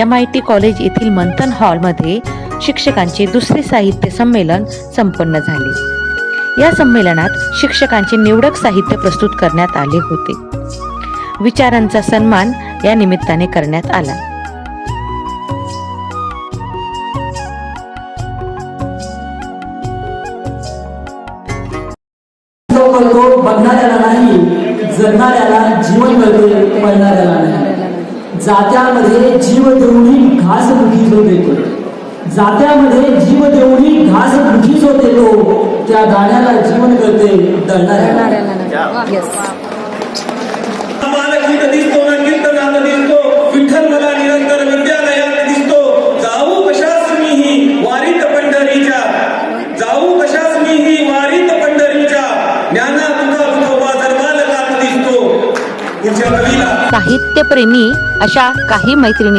M I T college येथील मंथन हॉलमध्ये शिक्षकांचे दुसरे साहित्य संमेलन संपन्न झाले. या संमेलनात शिक्षकांचे निवडक साहित्य प्रस्तुत करण्यात आले होते. विचारांचा सन्मान या निमित्ताने करण्यात आला. करतो बघणाऱ्याला नाही जगणाऱ्याला जीवन मिळते पळणाऱ्याला नाही. जात्यामध्ये जीव देऊनी घास मुठी जो देतो जात्यामध्ये जीव देऊनी घास मुठी जो देतो त्या गाण्याला जीवन करते दळणाऱ्या साहित्यप्रेमी अशा काही मैत्रिणी